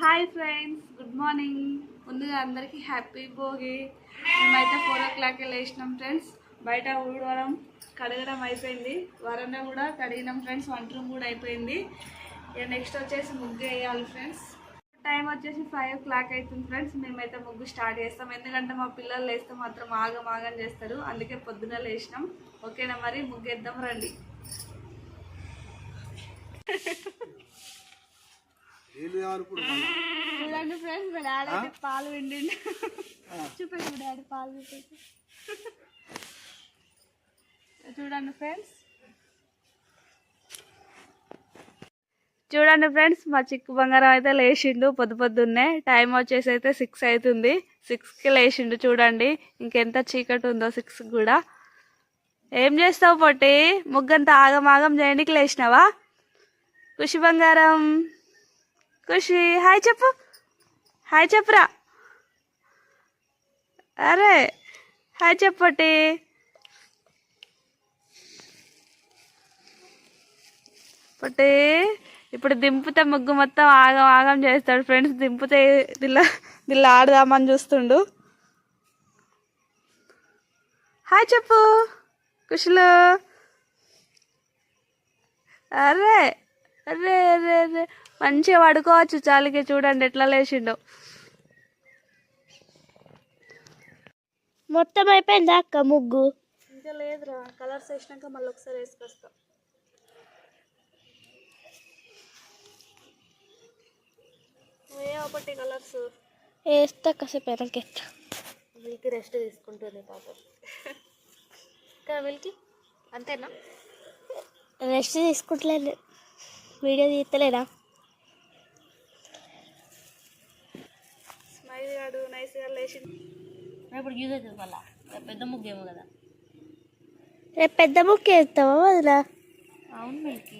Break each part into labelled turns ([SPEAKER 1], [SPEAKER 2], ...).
[SPEAKER 1] Hi friends good morning ముందుగా అందరికీ happy Bhogi. మేమైతే ఫోర్ ఓ క్లాక్కి లేచినాం ఫ్రెండ్స్ బయట ఊడవడం కడగడం అయిపోయింది. వరండా కూడా కడిగినాం ఫ్రెండ్స్ వంట రూమ్ కూడా అయిపోయింది. ఇక నెక్స్ట్ వచ్చేసి ముగ్గు వేయాలి ఫ్రెండ్స్ టైం వచ్చేసి ఫైవ్ ఓ క్లాక్ అవుతుంది ఫ్రెండ్స్ మేమైతే ముగ్గు స్టార్ట్ చేస్తాం. ఎందుకంటే మా పిల్లలు లేస్తే మాత్రం ఆగం ఆగం చేస్తారు. అందుకే పొద్దున లేచినాం. ఓకేనా మరి? ముగ్గు వేద్దాం రండి. చూడండి ఫ్రెండ్స్ మా డాడీ అయితే పాలు మా డాడీ పాలు చూపెట్టు చూడండి ఫ్రెండ్స్. చూడండి ఫ్రెండ్స్ మా చిక్కు బంగారం అయితే లేచిండు పొద్దు పొద్దున్నే. టైం వచ్చేసి అయితే సిక్స్ అవుతుంది. సిక్స్కి లేచిండు చూడండి. ఇంకెంత చీకటి ఉందో సిక్స్ కూడా. ఏం చేస్తావు పొట్టి? ముగ్గంతా ఆగం ఆగం చేయడానికి లేచినావా? ఖుషి బంగారం. ఖుషి హాయ్ చెప్పు. హాయ్ చెప్పురా. అరే హాయ్ చెప్పటి. పొట్టి ఇప్పుడు దింపుతే ముగ్గు మొత్తం ఆగం ఆగం చేస్తాడు. ఫ్రెండ్స్ దింపుతే దిల్ల దిల్ల ఆడదామని చూస్తుండు. హాయ్ చెప్పు కుషులు అరే అరే అరే అరే. మంచిగా పడుకోవచ్చు చాలికి చూడండి ఎట్లా లేచిండో.
[SPEAKER 2] మొత్తం అయిపోయిందా అక్క ముగ్గు?
[SPEAKER 1] ఇంకా లేదురా. కలర్స్ వేసినాక మళ్ళీ ఒకసారి వేసుకొస్తా. ఏ ఒకటి కలర్స్?
[SPEAKER 2] వేస్తా కాసేపు వెనకెత్తా
[SPEAKER 3] మిల్క్ రెస్ట్ తీసుకుంటుంది పాప. మిల్క్? అంతేనా?
[SPEAKER 2] రెస్ట్ తీసుకుంటలేదు వీడియో తీస్తలేనా
[SPEAKER 1] స్మైల్ గాడు నైస్గా లేచింది.
[SPEAKER 3] ఇప్పుడు యూజ్ అవుతుంది మళ్ళా. రేపు పెద్ద ముగ్గేమో కదా.
[SPEAKER 2] రేపు పెద్ద ముక్కు వేస్తావా వదినా?
[SPEAKER 3] అవును మిల్క్.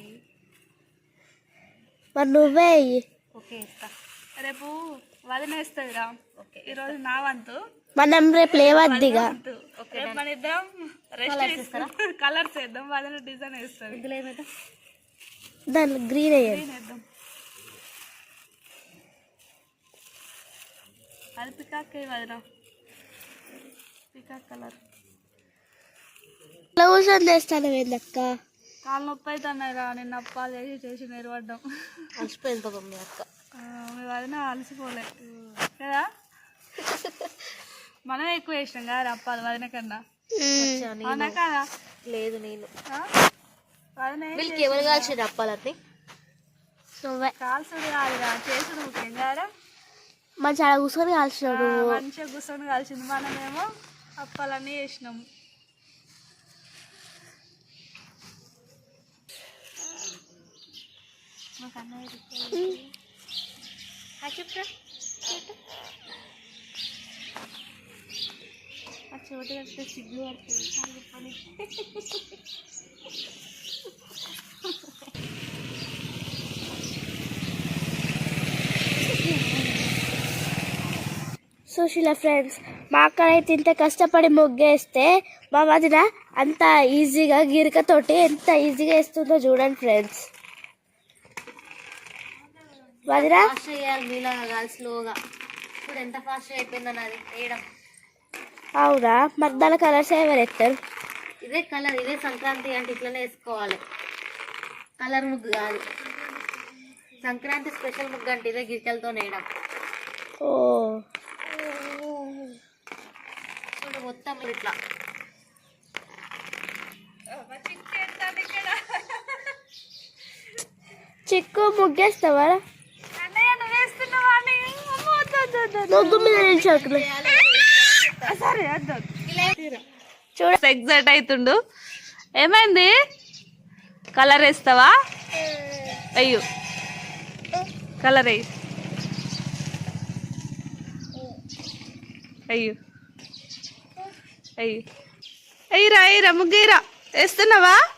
[SPEAKER 2] మరి నువ్వే
[SPEAKER 3] ఓకే ఇస్తా.
[SPEAKER 1] రేపు వదిలేస్తుంది రా.
[SPEAKER 3] ఓకే.
[SPEAKER 1] ఈరోజు నా వంతు.
[SPEAKER 2] మనం రేపు లేవద్దిగా.
[SPEAKER 1] రేపు మన ఇద్దరం రెస్ట్ కలర్స్ వేద్దాం. వదిన డిజైన్ వేస్తుంది.
[SPEAKER 3] ఇందులో ఏమైతే?
[SPEAKER 2] దాని గ్రీన్
[SPEAKER 1] వేద్దాం అది పికాక్ వదిన పికాక్ కలర్.
[SPEAKER 2] ఇట్లా కూర్చొని చేస్తాను ఏందక్క?
[SPEAKER 1] కాలు నొప్పి అవుతున్నాయి రా నిన్న అప్పాలు చేసి చేసి నిలబడ్డాం
[SPEAKER 3] అలసిపోయింది పాపం మీ అక్క.
[SPEAKER 1] ఆ, మీ వదిన అలసిపోలే. కదా? మనం ఎక్కువ వేసినాం కదా అప్పాలు వదిన కన్నా. అవునా కదా?
[SPEAKER 3] లేదు నేను. మిల్క్ ఎవరు కాల్చారు అప్పాలని
[SPEAKER 2] నువ్వే.
[SPEAKER 1] కాల్సుడు కాదురా చేసుడు ముఖ్యం కదా
[SPEAKER 2] మంచి అలా కూర్చొని కాల్చినాడు.
[SPEAKER 1] మంచిగా కూర్చొని కలిసింది మనమేమో అప్పాలన్నీ చేసినాము.
[SPEAKER 3] చెప్తా చోటు కడితే సిగ్గు పడుతుంది.
[SPEAKER 2] సుశీల ఫ్రెండ్స్ మా అక్క అయితే ఇంత కష్టపడి ముగ్గేస్తే మా వదిన అంత ఈజీగా గిరికతోటి ఎంత ఈజీగా వేస్తుందో చూడండి ఫ్రెండ్స్ వదిన?
[SPEAKER 3] స్లోగా ఇప్పుడు ఎంత ఫాస్ట్ వేయడం.
[SPEAKER 2] అవునా? మరి దాని కలర్స్ ఎవరు ఎత్తారు
[SPEAKER 3] ఇదే కలర్ ఇదే సంక్రాంతి అంటే ఇట్లనే వేసుకోవాలి. కలర్ ముగ్గు కాదు. సంక్రాంతి స్పెషల్ ముగ్గు అంటే ఇదే గిరికలతో వేయడం.
[SPEAKER 2] ఓ.
[SPEAKER 3] చూడు మొత్తం ఇట్లా.
[SPEAKER 2] చిక్కు ముగ్గేస్తావా. ముగ్గు మీద
[SPEAKER 1] సరే.
[SPEAKER 2] చూడ.
[SPEAKER 1] ఎగ్జైట్ అవుతుండు ఏమైంది? కలర్ వేస్తావా? అయ్యో. కలర్ వేయి. అయ్యో. అయ్యో. అయ్యిరా అయ్యిరా ముగ్గేరా. వేస్తున్నావా?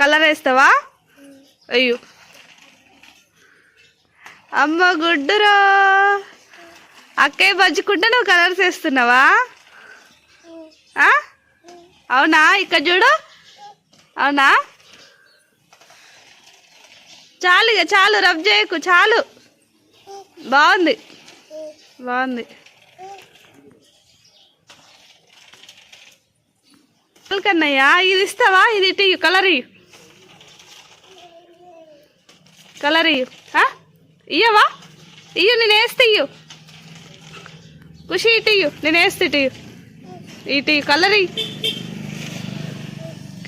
[SPEAKER 1] కలర్ వేస్తావా? అయ్యో. అమ్మ గుడ్డురా. అక్కయ్య బజ్జుకుంటే నువ్వు కలర్స్ వేస్తున్నావా? అవునా? ఇక్కడ చూడు. అవునా? చాలు ఇక చాలు రబ్ చేయకు చాలు. బాగుంది. బాగుంది. కన్నయ్య ఇది ఇస్తావా? ఇది ఇటు కలర్ ఇయ్యి. కలర్ ఇయ్యు. ఆ? ఇయ్యవా? ఇయ్యు నేను వేస్తే ఇయ్యు. ఖుషి ఇటు ఇయ్యు. నేను వేస్తే ఇటు ఇటు కలర్ ఇయ్యి.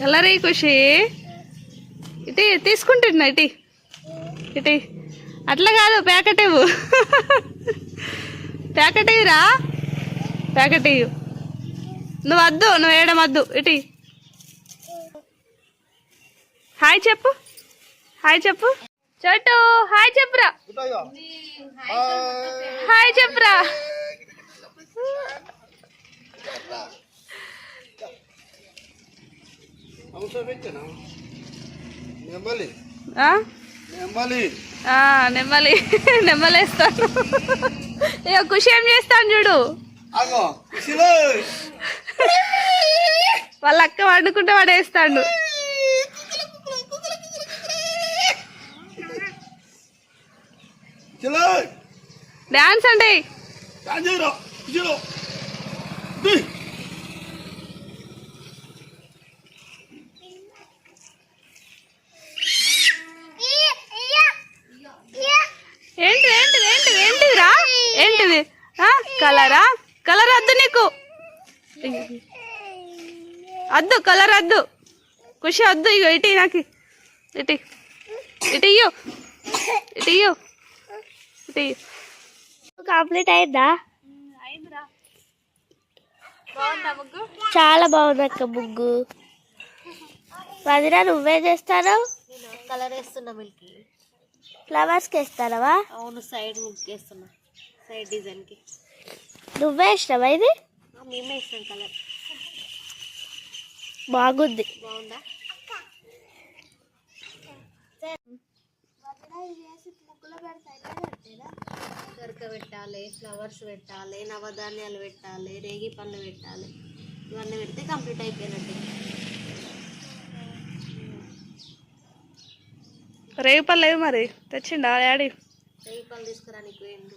[SPEAKER 1] కలర్ ఇయ్యి ఖుషి. ఇటు తీసుకుంటున్నా ఇటు ఇటు అట్లా కాదు ప్యాకెట్ ఇవ్వు. ప్యాకెట్ ఇయ్యరా? ప్యాకెట్ ఇయ్యు. నువ్వు వద్దు నువ్వు వేయడం వద్దు ఇటు. హాయ్ చెప్పు. హాయ్ చెప్పు. చోటు హాయ్ చెప్పురా. హాయ్ చెప్పురా.
[SPEAKER 4] నెమ్మలి? నెమ్మలి.
[SPEAKER 1] నెమ్మలేస్తాను. ఇక ఖుషి ఏం చేస్తాను చూడు. వాళ్ళ అక్క వండుకుంటే వాడు వేస్తాడు
[SPEAKER 4] కుషిలో
[SPEAKER 1] డాన్స్ అంటే
[SPEAKER 4] రాజేరో కుషిలో
[SPEAKER 1] ఏంటి ఏంటిది ఏంటిది ఏంటిదిరా? ఏంటిది? కలరా కలర్? వద్దు నీకు. వద్దు కలర్ వద్దు ఖుషి వద్దు ఇగో ఇటు నాకు ఇటు. ఇటు ఇయ్యు. ఇటు ఇయ్యు. ఇటు ఇయ్యు.
[SPEAKER 2] కంప్లీట్ అయిందా?
[SPEAKER 1] అయిందిరా. బాగుందా ముగ్గు?
[SPEAKER 2] చాలా బాగుంది అక్క ముగ్గు. వదిన నువ్వే చేస్తాను
[SPEAKER 3] కలర్ వేస్తున్నా మిల్కి.
[SPEAKER 2] ఫ్లవర్స్కి వేస్తానవా?
[SPEAKER 3] అవును సైడ్ ముగ్గు వేస్తున్నా. సైడ్ డిజైన్కి
[SPEAKER 2] నువ్వే ఇష్టమా ఇది?
[SPEAKER 3] మేమే ఇస్తాం కలర్.
[SPEAKER 2] బాగుంది.
[SPEAKER 3] బాగుందా? గరక పెట్టాలి ఫ్లవర్స్ పెట్టాలి నవధాన్యాలు పెట్టాలి రేగి పండ్లు పెట్టాలి. ఇవన్నీ పెడితే కంప్లీట్ అయిపోయినట్టు.
[SPEAKER 1] రేపు లేవు మరి. తెచ్చిండా డాడీ?
[SPEAKER 3] రేగి పండ్లు తీసుకురానికి పోయిండు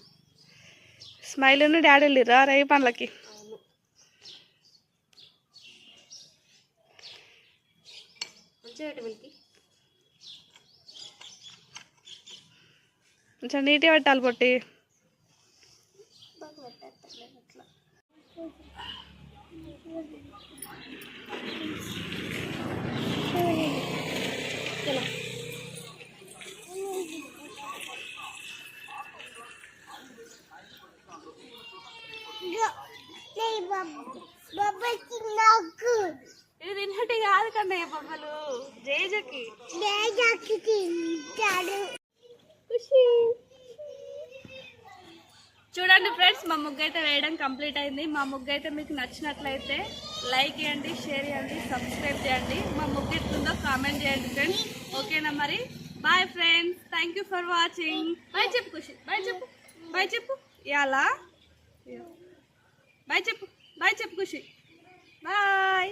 [SPEAKER 1] స్మైల్ డాడీ వెళ్ళిరా రేయి పండ్లకి.
[SPEAKER 3] అవును వీళ్ళకి
[SPEAKER 1] కొంచెం నీటి పెట్టాలి పొట్టి ఇది తిన్నట్టు కాదు కన్నయ్య బొమ్మలు? జేజకి? చూడండి ఫ్రెండ్స్ మా ముగ్గు అయితే వేయడం కంప్లీట్ అయింది. మా ముగ్గు అయితే మీకు నచ్చినట్లయితే లైక్ చేయండి షేర్ చేయండి సబ్స్క్రైబ్ చేయండి. మా ముగ్గు ఎట్లుందో కామెంట్ చేయండి ఫ్రెండ్స్. ఓకేనా మరి? Bye friends. Thank you for watching bye చెప్పు ఖుషి. బాయ్ చెప్పు. బాయ్ చెప్పు. ఇవాళ బాయ్ చెప్పు. బాయ్ చెప్పు ఖుషి. బాయ్.